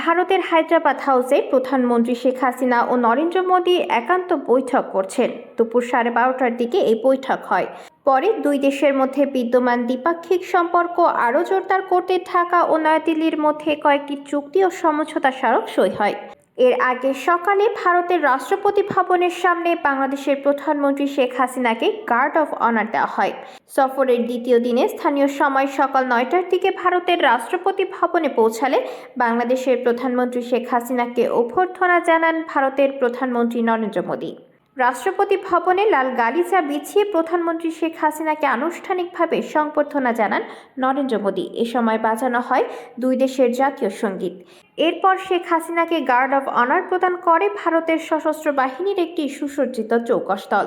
ভারতের হায়দ্রাবাদ হাউসে প্রধানমন্ত্রী শেখ হাসিনা ও নরেন্দ্র মোদী একান্ত বৈঠক করছেন। দুপুর সাড়ে বারোটার দিকে এই বৈঠক হয়। পরে দুই দেশের মধ্যে বিদ্যমান দ্বিপাক্ষিক সম্পর্ক আরও জোরদার করতে ঢাকা ও নয়াদিল্লির মধ্যে কয়েকটি চুক্তি ও সমঝোতা স্মারক সই হয়। এর আগে সকালে ভারতের রাষ্ট্রপতি ভবনের সামনে বাংলাদেশের প্রধানমন্ত্রী শেখ হাসিনাকে গার্ড অফ অনার দেওয়া হয়। সফরের দ্বিতীয় দিনে স্থানীয় সময় সকাল নয়টার দিকে ভারতের রাষ্ট্রপতি ভবনে পৌঁছালে বাংলাদেশের প্রধানমন্ত্রী শেখ হাসিনাকে অভ্যর্থনা জানান ভারতের প্রধানমন্ত্রী নরেন্দ্র মোদী। রাষ্ট্রপতি ভবনে লাল গালিচা বিছিয়ে প্রধানমন্ত্রী শেখ হাসিনাকে আনুষ্ঠানিকভাবে সংবর্ধনা জানান নরেন্দ্র মোদী। এ সময় বাজানো হয় দুই দেশের জাতীয় সংগীত। এরপর শেখ হাসিনাকে গার্ড অফ অনার প্রদান করে ভারতের সশস্ত্র বাহিনীর একটি সুসজ্জিত চৌকস্থল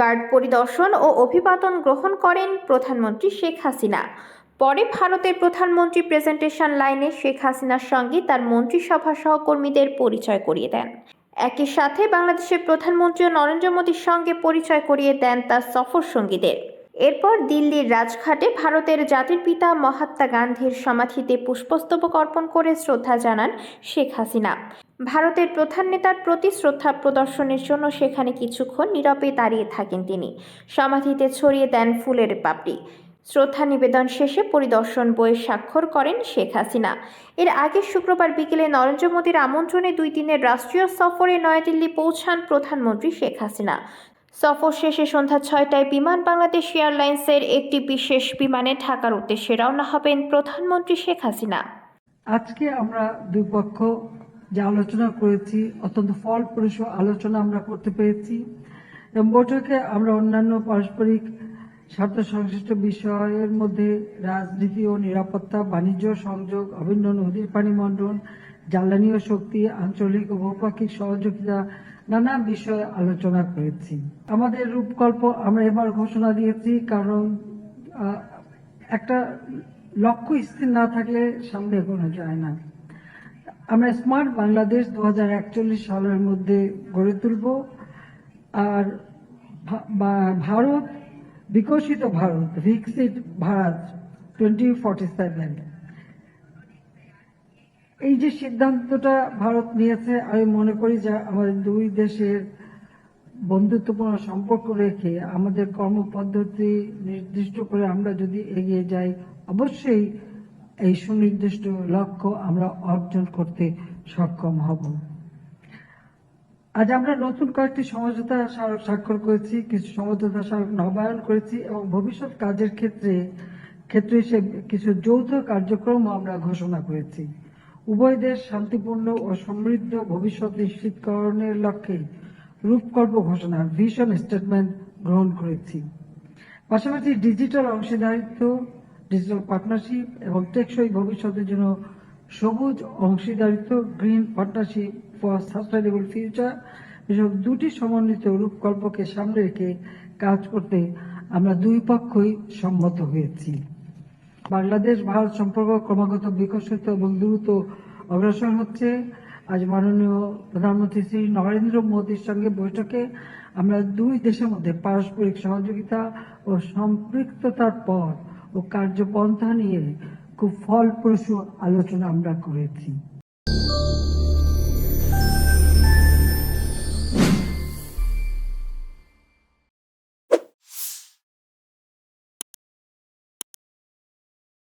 গার্ড পরিদর্শন ও অভিবাদন গ্রহণ করেন প্রধানমন্ত্রী শেখ হাসিনা। পরে ভারতের প্রধানমন্ত্রী প্রেজেন্টেশন লাইনে শেখ হাসিনার সঙ্গে তার মন্ত্রিসভা সহকর্মীদের পরিচয় করিয়ে দেন। একই সাথে বাংলাদেশের প্রধানমন্ত্রী নরেন্দ্র মোদীর সঙ্গে পরিচয় করিয়ে দেন তার সফর সঙ্গীদের। এরপর দিল্লির রাজঘাটে ভারতের জাতির পিতা মহাত্মা গান্ধীর সমাধিতে পুষ্পস্তবক অর্পণ করে শ্রদ্ধা জানান শেখ হাসিনা। ভারতের প্রধান নেতার প্রতি শ্রদ্ধা প্রদর্শনের জন্য সেখানে কিছুক্ষণ নীরবে দাঁড়িয়ে থাকেন তিনি। সমাধিতে ছড়িয়ে দেন ফুলের পাপড়ি। শ্রদ্ধা নিবেদন শেষে পরিদর্শন বইয়ে স্বাক্ষর করেন শেখ হাসিনা। এর আগে শুক্রবার বিকেলে নরেন্দ্র মোদীর আমন্ত্রণে দুই দিনের রাষ্ট্রীয় সফরে নয়াদিল্লি পৌঁছান প্রধানমন্ত্রী শেখ হাসিনা। সফর শেষে সন্ধ্যা ছয়টায় বিমান বাংলাদেশ এয়ারলাইন্সের একটি বিশেষ বিমানে ঢাকার উদ্দেশ্যে রওনা হবেন প্রধানমন্ত্রী শেখ হাসিনা। আজকে আমরা দুই পক্ষ যে আলোচনা করেছি, অত্যন্ত ফলপ্রসূ আলোচনা আমরা করতে পেরেছি। বৈঠকে আমরা অন্যান্য পারস্পরিক স্বার্থ সংশ্লিষ্ট বিষয়ের মধ্যে রাজনীতি ও নিরাপত্তা, বাণিজ্য, সংযোগ, অভিন্ন নদীর পানি মন্ডল জ্বালানি ও শক্তি, আঞ্চলিক ও বহুপাক্ষিক সহযোগিতা, নানা বিষয়ে আলোচনা করেছি। আমাদের রূপকল্প আমরা এবার ঘোষণা দিয়েছি, কারণ একটা লক্ষ্য স্থির না থাকলে সামনে এগোনো যায় না। আমরা স্মার্ট বাংলাদেশ দু হাজার একচল্লিশ সালের মধ্যে গড়ে তুলব, আর ভারত বিকশিত ভারত বিকশিত ভারত টোয়েন্টি ফর্টি সেভেন এই যে সিদ্ধান্তটা ভারত নিয়েছে, আমি মনে করি যে আমাদের দুই দেশের বন্ধুত্বপূর্ণ সম্পর্ক রেখে আমাদের কর্মপদ্ধতি নির্দিষ্ট করে আমরা যদি এগিয়ে যাই, অবশ্যই এই সুনির্দিষ্ট লক্ষ্য আমরা অর্জন করতে সক্ষম হব। আজ আমরা নতুন কয়েকটি সমঝোতা স্মারক স্বাক্ষর করেছি, কিছু সমঝোতা স্মারক নবায়ন করেছি এবং ভবিষ্যৎ কাজের ক্ষেত্রে ক্ষেত্রে হিসেবে কিছু যৌথ কার্যক্রম আমরা ঘোষণা করেছি। উভয় দেশ শান্তিপূর্ণ ও সমৃদ্ধ ভবিষ্যৎ নিশ্চিতকরণের লক্ষ্যে রূপকল্প ঘোষণা ভিশন স্টেটমেন্ট গ্রহণ করেছি। পাশাপাশি ডিজিটাল অংশীদারিত্ব ডিজিটাল পার্টনারশিপ এবং টেকসই ভবিষ্যতের জন্য সবুজ অংশীদারিত্ব, green partnership for sustainable future এসব দুটি সমন্বিত রূপকল্পকে সামনে রেখে কাজ করতে আমরা দুই পক্ষই সম্মত হয়েছি। বাংলাদেশ ভারত সম্পর্ক ক্রমাগত বিকশিত এবং দ্রুত অগ্রসর হচ্ছে। আজ মাননীয় প্রধানমন্ত্রী শ্রী নরেন্দ্র মোদীর সঙ্গে বৈঠকে আমরা দুই দেশের মধ্যে পারস্পরিক সহযোগিতা ও সম্পৃক্ততার পর ও কার্যপন্থা নিয়ে খুব ফলপ্রসূ আলোচনা আমরা করেছি।